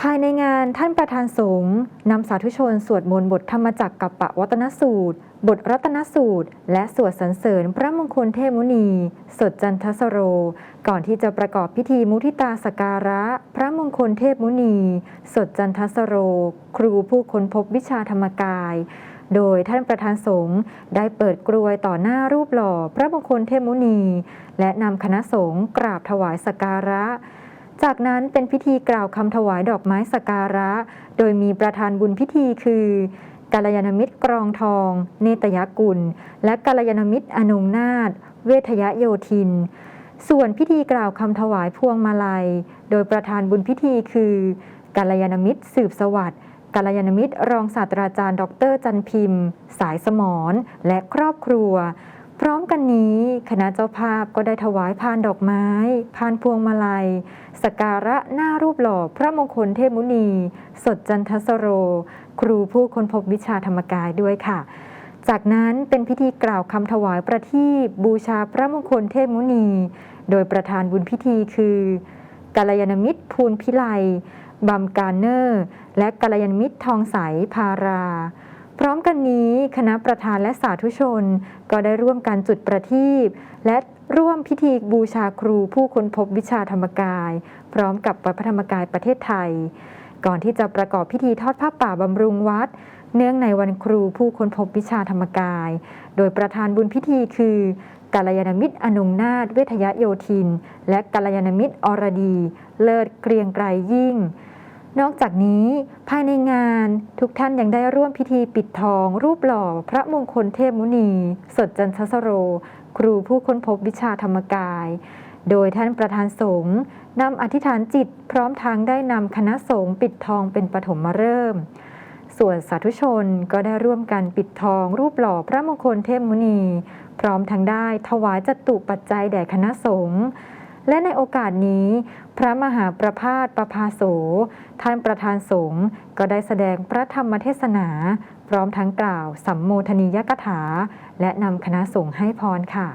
ภายในงานท่านประธานสงฆ์นำสาธุชนสวดมนต์บทธรรมจักรกับปะวัตนสูตร บทรัตนสูตร และสวดสรรเสริญพระมงคลเทพมุนี สดจันทสโร ก่อนที่จะประกอบพิธีมุทิตาสการะ พระมงคลเทพมุนี สดจันทสโร ครูผู้ค้นพบวิชาธรรมกาย โดยท่านประธานสงฆ์ได้เปิดกรวยต่อหน้ารูปหล่อพระมงคลเทพมุนี และนำคณะสงฆ์กราบถวายสการะ จากนั้นเป็นพิธีกล่าวคำถวายดอกไม้สกการะ โดยมีประธานบุญพิธีคือกาลยานมิตรกรองทอง เนตยกุล และกาลยานมิตรอนงนาถเวทยโยธิน ส่วนพิธีกล่าวคำถวายพวงมาลัย โดยประธานบุญพิธีคือกาลยานมิตรสืบสวัสดิ์กาลยานมิตรรองศาสตราจารย์ ดรจันพิมพ์ สายสมรและครอบครัว พร้อมกันนี้คณะเจ้าภาพก็ได้ถวายพานดอกไม้ พานพวงมาลัย สการะหน้ารูปหล่อพระมงคลเทพมุนี สดจันทสโร ครูผู้ค้นพบวิชาธรรมกายด้วยค่ะ จากนั้นเป็นพิธีกล่าวคำถวายประทีปบูชาพระมงคลเทพมุนี โดยประธานบุญพิธีคือกาลยานมิตรภูลพิไลบำการเนอร์ และกาลยานมิตรทองใสพารา พร้อมกันนี้คณะประธานและสาธุชน ก็ได้ร่วมกันจุดประทีปและร่วมพิธีบูชาครูผู้ค้นพบวิชาธรรมกาย พร้อมกับวัดพระธรรมกายประเทศไทย ก่อนที่จะประกอบพิธีทอดผ้าป่าบำรุงวัด เนื่องในวันครูผู้ค้นพบวิชาธรรมกาย โดยประธานบุญพิธีคือกาลยานมิตรอนงนาถเวทยโยธิน และกาลยานมิตรอรดี เลิศเกรียงไกรยิ่ง นอกจากนี้ภายในงานทุกท่านยังได้ร่วมพิธีปิดทอง รูปหล่อพระมงคลเทพมุนี สดจันทสโร ครูผู้ค้นพบวิชาธรรมกาย โดยท่านประธานสงฆ์นำอธิษฐานจิตพร้อมทางได้นำคณะสงฆ์ปิดทองเป็นปฐมฤกษ์ส่วนสาธุชนก็ได้ร่วมกันปิดทองรูปหล่อพระมงคลเทพมุนี พร้อมทั้งได้ถวายจตุปัจจัยแด่คณะสงฆ์และในโอกาสนี้ พระมหาประพาสประภาโส ท่านประธานสงฆ์ก็ได้แสดงพระธรรมเทศนา พร้อมทั้งกล่าวสัมโมทนียกถา และนำคณะสงฆ์ให้พรค่ะ